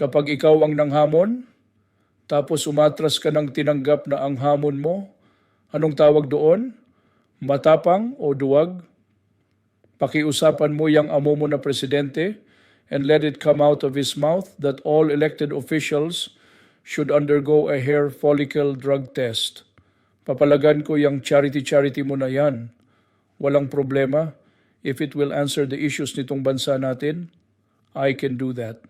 Kapag ikaw ang nanghamon, tapos umatras ka ng tinanggap na ang hamon mo, anong tawag doon? Matapang o duwag? Pakiusapan mo yung amo mo na presidente and let it come out of his mouth that all elected officials should undergo a hair follicle drug test. Papalagan ko yung charity-charity mo na yan. Walang problema. If it will answer the issues nitong bansa natin, I can do that.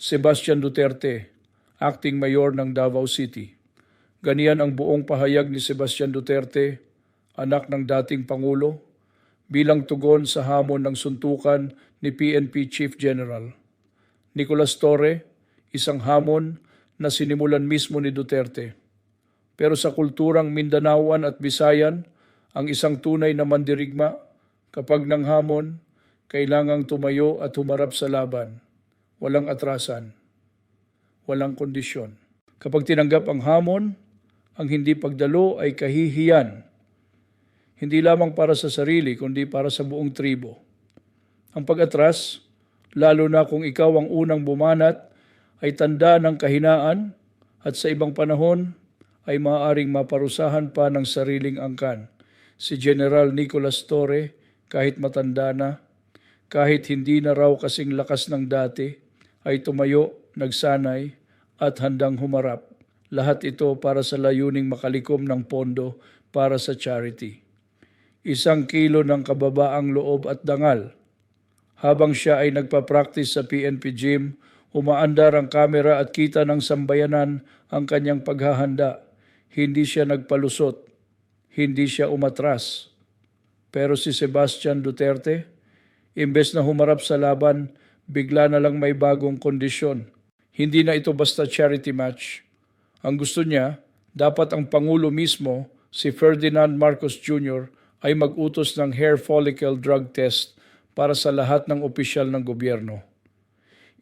Sebastian Duterte, acting mayor ng Davao City. Ganiyan ang buong pahayag ni Sebastian Duterte, anak ng dating Pangulo, bilang tugon sa hamon ng suntukan ni PNP Chief General. Nicolas Torre, isang hamon na sinimulan mismo ni Duterte. Pero sa kulturang Mindanaoan at Bisayan, ang isang tunay na mandirigma, kapag nang hamon, kailangang tumayo at humarap sa laban. Walang atrasan. Walang kondisyon. Kapag tinanggap ang hamon, ang hindi pagdalo ay kahihiyan. Hindi lamang para sa sarili, kundi para sa buong tribo. Ang pag-atras, lalo na kung ikaw ang unang bumanat, ay tanda ng kahinaan at sa ibang panahon ay maaaring maparusahan pa ng sariling angkan. Si General Nicolas Torre, kahit matanda na, kahit hindi na raw kasing lakas ng dati, ay tumayo, nagsanay, at handang humarap. Lahat ito para sa layuning makalikom ng pondo para sa charity. Isang kilo ng kababaang loob at dangal. Habang siya ay nagpa-practice sa PNP gym, umaandar ang kamera at kita ng sambayanan ang kanyang paghahanda. Hindi siya nagpalusot, hindi siya umatras. Pero si Sebastian Duterte, imbes na humarap sa laban, bigla na lang may bagong kondisyon. Hindi na ito basta charity match. Ang gusto niya, dapat ang Pangulo mismo, si Ferdinand Marcos Jr., ay mag-utos ng hair follicle drug test para sa lahat ng opisyal ng gobyerno.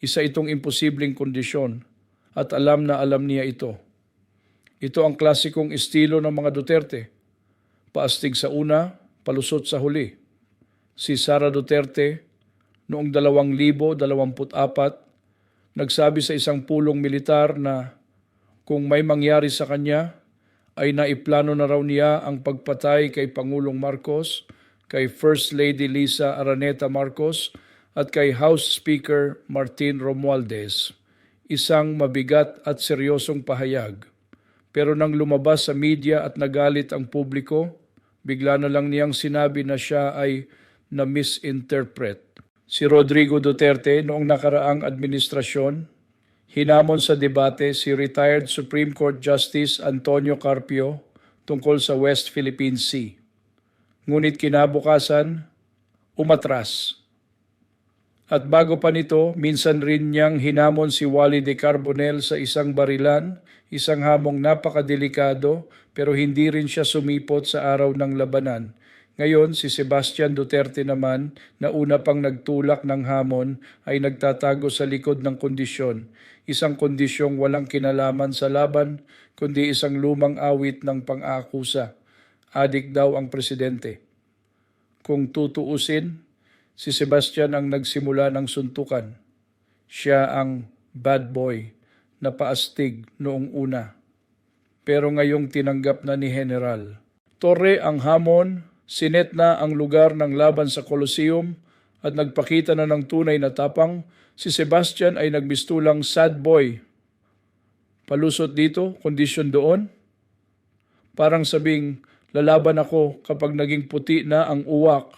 Isa itong imposibleng kondisyon at alam na alam niya ito. Ito ang klasikong estilo ng mga Duterte. Paastig sa una, palusot sa huli. Si Sara Duterte, noong 2024, nagsabi sa isang pulong militar na kung may mangyari sa kanya, ay naiplano na raw niya ang pagpatay kay Pangulong Marcos, kay First Lady Lisa Araneta Marcos, at kay House Speaker Martin Romualdez. Isang mabigat at seryosong pahayag. Pero nang lumabas sa media at nagalit ang publiko, bigla na lang niyang sinabi na siya ay na-misinterpret. Si Rodrigo Duterte noong nakaraang administrasyon, hinamon sa debate si retired Supreme Court Justice Antonio Carpio tungkol sa West Philippine Sea. Ngunit kinabukasan, umatras. At bago pa nito, minsan rin niyang hinamon si Wally de Carbonel sa isang barilan, isang hamong napakadelikado pero hindi rin siya sumipot sa araw ng labanan. Ngayon, si Sebastian Duterte naman, na una pang nagtulak ng hamon, ay nagtatago sa likod ng kondisyon. Isang kondisyong walang kinalaman sa laban, kundi isang lumang awit ng pang-aakusa. Adik daw ang presidente. Kung tutuusin, si Sebastian ang nagsimula ng suntukan. Siya ang bad boy na paastig noong una. Pero ngayong tinanggap na ni General. Torre ang hamon, sinet na ang lugar ng laban sa Colosseum at nagpakita na ng tunay na tapang, si Sebastian ay nagbistulang sad boy. Palusot dito, kondisyon doon. Parang sabing, lalaban ako kapag naging puti na ang uwak.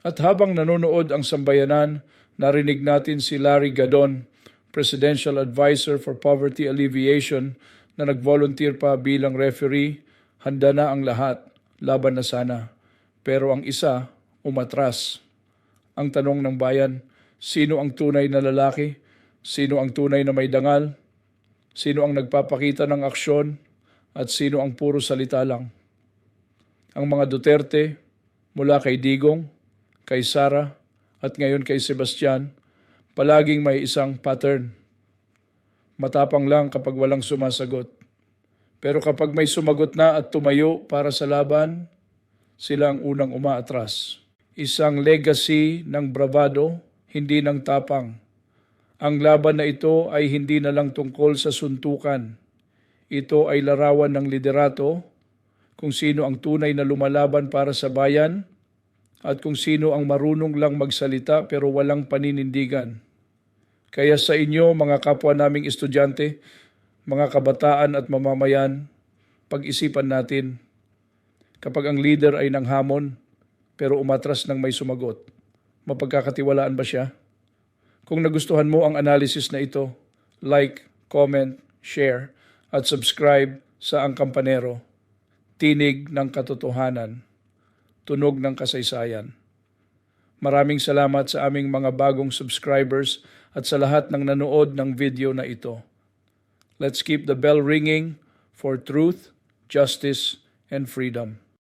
At habang nanonood ang sambayanan, narinig natin si Larry Gadon, Presidential Advisor for Poverty Alleviation, na nag-volunteer pa bilang referee, handa na ang lahat, laban na sana. Pero ang isa, umatras. Ang tanong ng bayan, sino ang tunay na lalaki? Sino ang tunay na may dangal? Sino ang nagpapakita ng aksyon? At sino ang puro salita lang? Ang mga Duterte, mula kay Digong, kay Sara, at ngayon kay Sebastian, palaging may isang pattern. Matapang lang kapag walang sumasagot. Pero kapag may sumagot na at tumayo para sa laban, sila ang unang umaatras. Isang legacy ng bravado, hindi ng tapang. Ang laban na ito ay hindi na lang tungkol sa suntukan. Ito ay larawan ng liderato, kung sino ang tunay na lumalaban para sa bayan, at kung sino ang marunong lang magsalita pero walang paninindigan. Kaya sa inyo, mga kapwa naming estudyante, mga kabataan at mamamayan, pag-isipan natin. Kapag ang leader ay nanghamon, pero umatras ng may sumagot, mapagkakatiwalaan ba siya? Kung nagustuhan mo ang analysis na ito, like, comment, share, at subscribe sa Ang Kampanero. Tinig ng katotohanan. Tunog ng kasaysayan. Maraming salamat sa aming mga bagong subscribers at sa lahat ng nanood ng video na ito. Let's keep the bell ringing for truth, justice, and freedom.